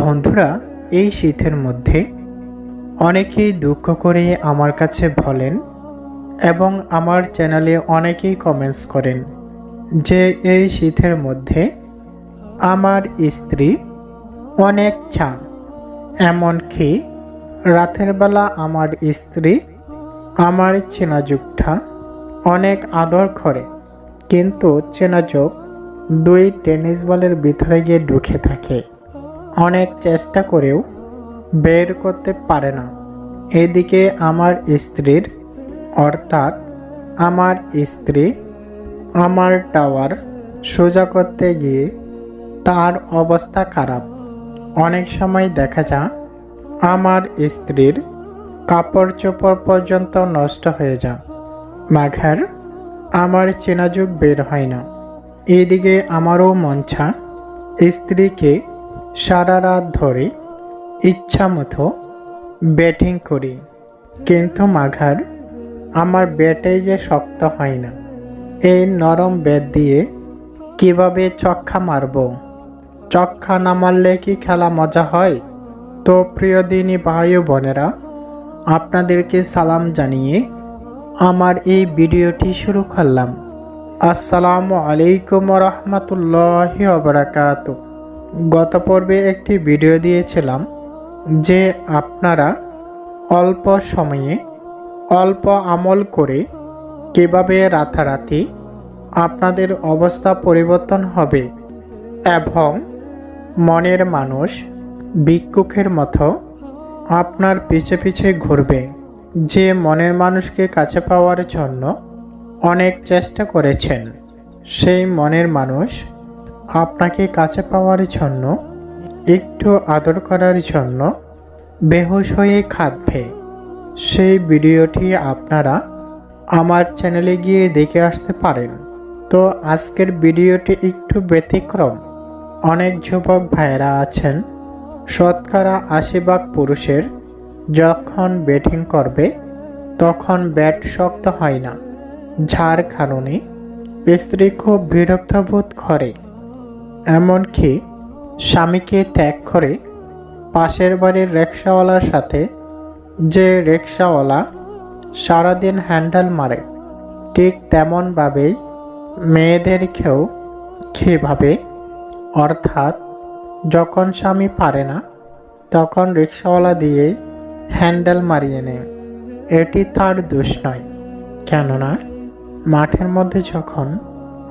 বন্ধুরা, এই শীতের মধ্যে অনেকেই দুঃখ করে আমার কাছে বলেন এবং আমার চ্যানেলে অনেকেই কমেন্টস করেন যে এই শীতের মধ্যে আমার স্ত্রী অনেক চা, এমনকি রাতের বেলা আমার স্ত্রী আমার চেনাযুগটা অনেক আদর করে। কিন্তু চেনাযোগ দুই টেনিস বলের ভিতরে গিয়ে ঢুকে থাকে। অনেক চেষ্টা করেও বের করতে পারে না। এদিকে আমার স্ত্রীর, অর্থাৎ আমার স্ত্রী আমার টাওয়ার সোজা করতে গিয়ে তার অবস্থা খারাপ। অনেক সময় দেখা যায়, আমার স্ত্রীর কাপড় চোপড় পর্যন্ত নষ্ট হয়ে যায়, মাঘার আমার চেনাযুগ বের হয় না। এদিকে আমারও মঞ্চা স্ত্রীকে সারা রাত ধরে ইচ্ছা মতো ব্যাটিং করি। কিন্তু মাঘার আমার ব্যাটে যে শক্ত হয় না, এই নরম ব্যাট দিয়ে কীভাবে চক্ষা মারব? চক্ষা না মারলে কি খেলা মজা হয়? তো প্রিয় দিনী ভাই বোনেরা, আপনাদেরকে সালাম জানিয়ে আমার এই ভিডিওটি শুরু করলাম। আসসালামু আলাইকুম রহমতুল্লাহ গত পর্বে একটি ভিডিও দিয়েছিলাম যে আপনারা অল্প সময়ে অল্প আমল করে কীভাবে রাতারাতি আপনাদের অবস্থা পরিবর্তন হবে এবং মনের মানুষ ভিক্ষুকের মতো আপনার পিছে পিছে ঘুরবে, যে মনের মানুষকে কাছে পাওয়ার জন্য অনেক চেষ্টা করেছেন, সেই মনের মানুষ আপনাকে কাছে পাওয়ার জন্য, একটু আদর করার জন্য বেহুশ হয়ে খাদবে সেই ভিডিওটি আপনারা আমার চ্যানেলে গিয়ে দেখে আসতে পারেন। তো আজকের ভিডিওটি একটু ব্যতিক্রম। অনেক যুবক ভাইয়েরা আছেন, শতকরা আশি ভাগ পুরুষের, যখন ব্যাটিং করবে, তখন ব্যাট শক্ত হয় না। যার কারণে স্ত্রী খুব বিরক্ত বোধ করে। এমনকি স্বামীকে ত্যাগ করে পাশের বাড়ির রিক্সাওয়ালার সাথে যে রিক্সাওয়ালা সারাদিন হ্যান্ডেল মারে, ঠিক তেমনভাবেই মেয়েদেরকেও কীভাবে? অর্থাৎ যখন স্বামী পারে না, তখন রিক্সাওয়ালা দিয়েই হ্যান্ডেল মারিয়ে নেয়। এটি তার দোষ নয়। কেননা মাঠের মধ্যে যখন,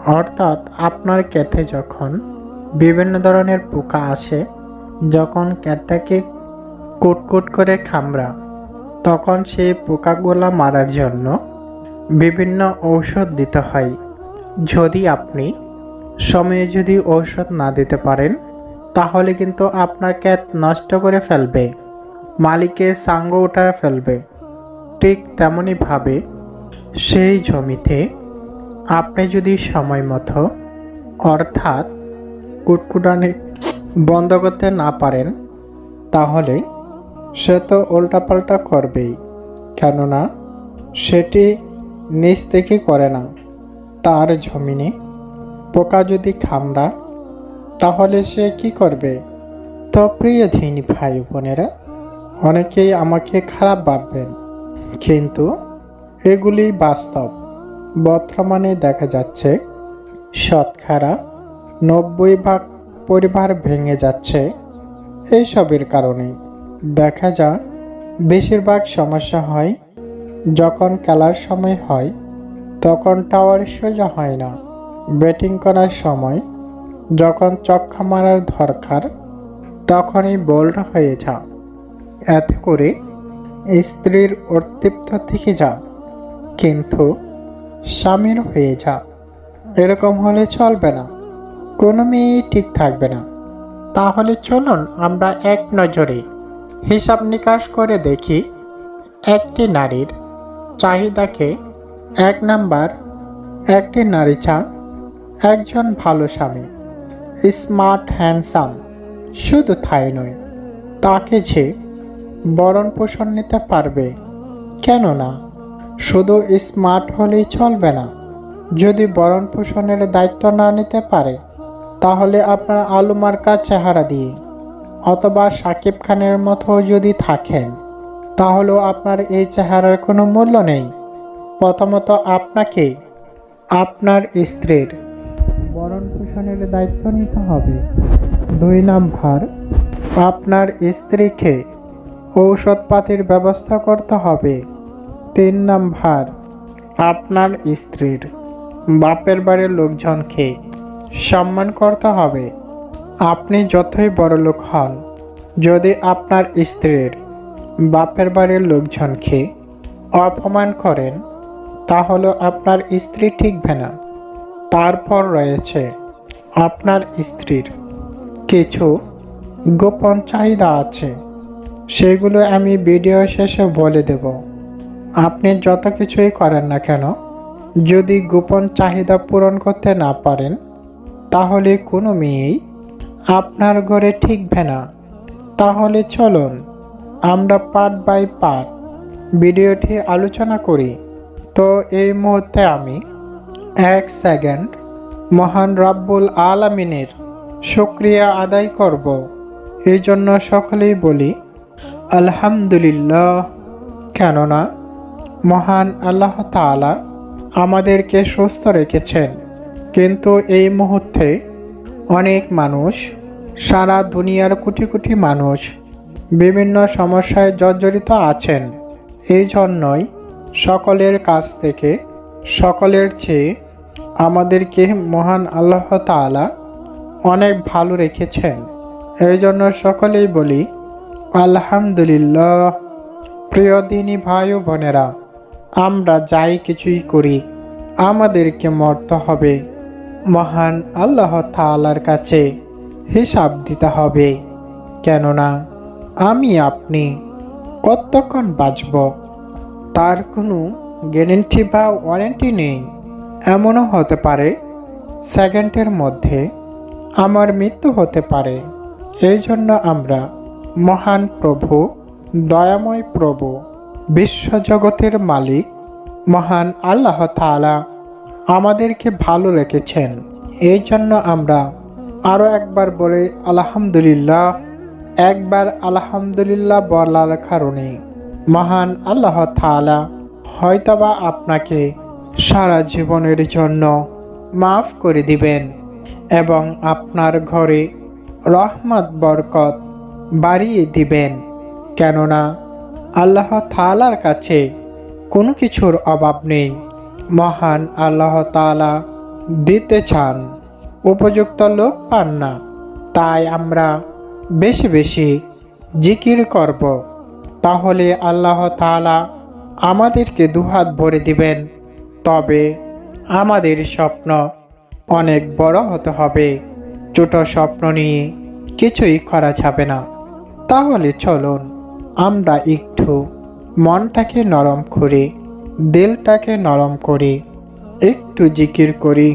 অর্থাৎ আপনার ক্ষেতে যখন বিভিন্ন ধরনের পোকা আসে, যখন ক্যাটটাকে কুটকুট করে খামড়া। তখন সেই পোকাগুলা মারার জন্য বিভিন্ন ঔষধ দিতে হয়। যদি আপনি সময়ে যদি ঔষধ না দিতে পারেন, তাহলে কিন্তু আপনার ক্যাট নষ্ট করে ফেলবে মালিকের সাঙ্গ উঠায় ফেলবে। ঠিক তেমনইভাবে সেই জমিতে আপনি যদি সময় মতো অর্থাৎ কুটকুটানি বন্ধ করতে না পারেন, তাহলে সে তো উল্টাপাল্টা করবেই। কেননা, সেটি নিজ থেকে করে না। তার জমিনে পোকা যদি খামড়া, তাহলে সে কি করবে? তো প্রিয় ধিনী ভাই বোনেরা, অনেকেই আমাকে খারাপ ভাববেন। কিন্তু এগুলি বাস্তব। বর্তমানে দেখা যাচ্ছে, শতকরা নব্বই ভাগ পরিবার ভেঙে যাচ্ছে। এইসবের কারণে দেখা যা বেশিরভাগ সমস্যা হয়, যখন খেলার সময় হয়, তখন টাওয়ার সোজা হয় না। ব্যাটিং করার সময় যখন চক্কা মারার দরকার, তখনই বোল্ড হয়ে যা এতে করে স্ত্রীর অতৃপ্ত থেকে যা কিন্তু স্বামীর হয়ে যা এরকম হলে চলবে না। কোনো মেয়েই ঠিক থাকবে না। তাহলে চলুন আমরা এক নজরে হিসাব নিকাশ করে দেখি একটি নারীর চাহিদাকে এক নাম্বার, একটি নারী চা একজন ভালো স্বামী, স্মার্ট, হ্যান্ডসাম, শুধু তাই নয়, তাকে যে বরণ পোষণ নিতে পারবে কেন না শুধু স্মার্ট হলেই চলবে না, যদি বরণ পোষণের দায়িত্ব না নিতে পারে তাহলে আপনার আলু মার্কা চেহারা দিয়ে, অথবা সাকিব খানের মতো যদি থাকেন, তাহলেও আপনার এই চেহারার কোনো মূল্য নেই। প্রথমত আপনাকে, আপনার স্ত্রীর বরণ পোষণের দায়িত্ব নিতে হবে। দুই নাম্বার, আপনার স্ত্রীকে ঔষধপাতির ব্যবস্থা করতে হবে। তিন নাম্বার, আপনার স্ত্রীর বাপের বাড়ির লোকজনকে সম্মান করতে হবে। আপনি যতই বড় লোক হন, যদি আপনার স্ত্রীর বাপের বাড়ির লোকজনকে অপমান করেন, তাহলে আপনার স্ত্রী ঠিকবে না। তারপর রয়েছে আপনার স্ত্রীর কিছু গোপন চাহিদা আছে। সেগুলো আমি ভিডিও শেষে বলে দেব। আপনি যত কিছুই করেন না কেন, যদি গোপন চাহিদা পূরণ করতে না পারেন তাহলে কোনো মেয়েই আপনার ঘরে ঠিকবে না। তাহলে চলুন, আমরা পার্ট বাই পার্ট ভিডিওটি আলোচনা করি। তো এই মুহূর্তে আমি এক সেকেন্ড মহান রাব্বুল আলামিনের শুক্রিয়া আদায় করব। এই জন্য সকলেই বলি, আলহামদুলিল্লাহ। কেননা মহান আল্লাহ তাআলা আমাদেরকে সুস্থ রেখেছেন। কিন্তু এই মুহূর্তে অনেক মানুষ, সারা দুনিয়ার কোটি কোটি মানুষ বিভিন্ন সমস্যায় জর্জরিত আছেন। এই জন্যই সকলের কাছ থেকে, সকলের চেয়ে আমাদেরকে মহান আল্লাহ তাআলা অনেক ভালো রেখেছেন। এই জন্য সকলেই বলি, আলহামদুলিল্লাহ। প্রিয় দিনী ভাই বোনেরা, আমরা যাই কিছুই করি, আমাদেরকে মরতে হবে। মহান আল্লাহ তাআলার কাছে হিসাব দিতে হবে। কেননা আমি আপনি কতক্ষণ বাঁচব, তার কোনো গ্যারেন্টি বা ওয়ারেন্টি নেই। এমনও হতে পারে, সেকেন্ডের মধ্যে আমার মৃত্যু হতে পারে। এই জন্য আমরা মহান প্রভু, দয়াময় প্রভু, বিশ্বজগতের মালিক, মহান আল্লাহ তাআলা আমাদেরকে ভালো রেখেছেন। এই জন্য আমরা আরও একবার বলে, আলহামদুলিল্লাহ। একবার আলহামদুলিল্লাহ বলার কারণে মহান আল্লাহ তাআলা হয়তোবা আপনাকে সারা জীবনের জন্য মাফ করে দিবেন এবং আপনার ঘরে রহমত, বরকত বাড়িয়ে দিবেন। কেননা আল্লাহ তাআলার কাছে কোনো কিছুর অভাব নেই। মহান আল্লাহ তাআলা দিতে চান। উপযুক্ত লোক পান না। তাই আমরা বেশি বেশি জিকির করব। তাহলে আল্লাহ তাআলা আমাদেরকে দুহাত ভরে দিবেন। তবে আমাদের স্বপ্ন অনেক বড় হতে হবে। ছোট স্বপ্ন নিয়ে কিছুই করা যাবে না। তাহলে চলুন, আমরা একটু মনটাকে নরম করে দিলটাকে নরম করি একটু জিকির করি।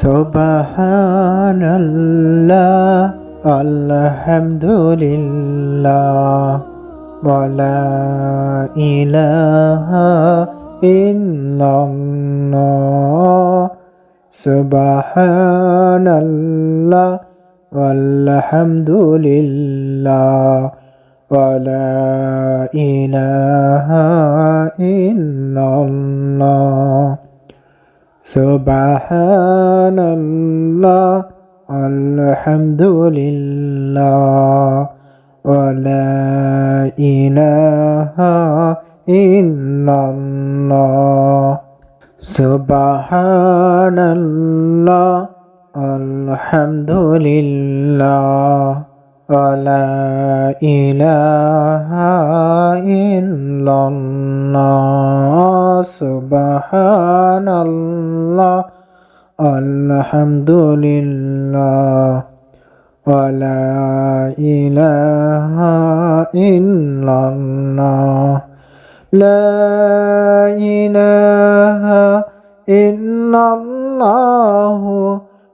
সোবাহানাল্লাহ আলহামদুলিল্লাহ ওয়ালা ইলাহা ইল্লাল্লাহ সুবহানাল্লাহ walhamdulillah ولا إله إلا الله سبحان الله الحمد لله ولا إله إلا الله سبحان الله الحمد لله ولا إله إلا الله سبحان الله الحمد لله ولا إله إلا الله. لا إله إلا الله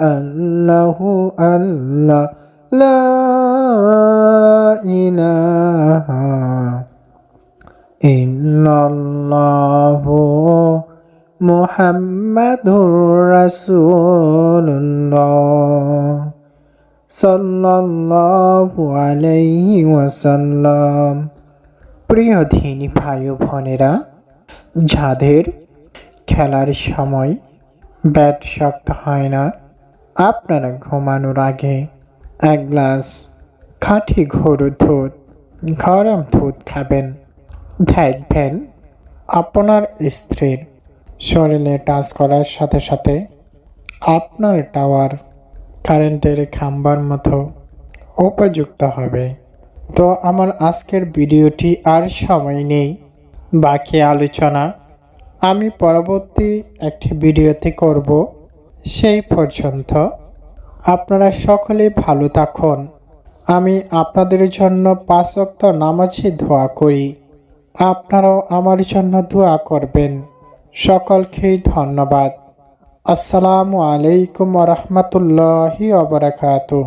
আল্লাহু আল্লাহ লা ইলাহা ইল্লাল্লাহু মুহাম্মাদুর রাসূলুল্লাহ সাল্লাল্লাহু আলাইহি ওয়াসাল্লাম প্রিয় ধিনী ভাই বোনেরা, যাদের খেলার সময় ব্যাট শক্ত হয় না আপনারা ঘুমানোর আগে এক গ্লাস খাঁটি গরুর দুধ, গরম দুধ খাবেন। দেখবেন আপনার স্ত্রীর শরীরে টাচ করার সাথে সাথে আপনার টাওয়ার কারেন্টের খাম্বার মতো উপযুক্ত হবে। তো আমার আজকের ভিডিওটি আর সময় নেই, বাকি আলোচনা আমি পরবর্তী একটি ভিডিওতে করব। সেই পর্যন্ত আপনারা সকলে ভালো থাকুন। আমি আপনাদের জন্য পাঁচ অক্ত নামাজে দোয়া করি। আপনারাও আমার জন্য দোয়া করবেন। সকলকেই ধন্যবাদ। আসসালামু আলাইকুম রহমতুল্লাহি অবরাকাতু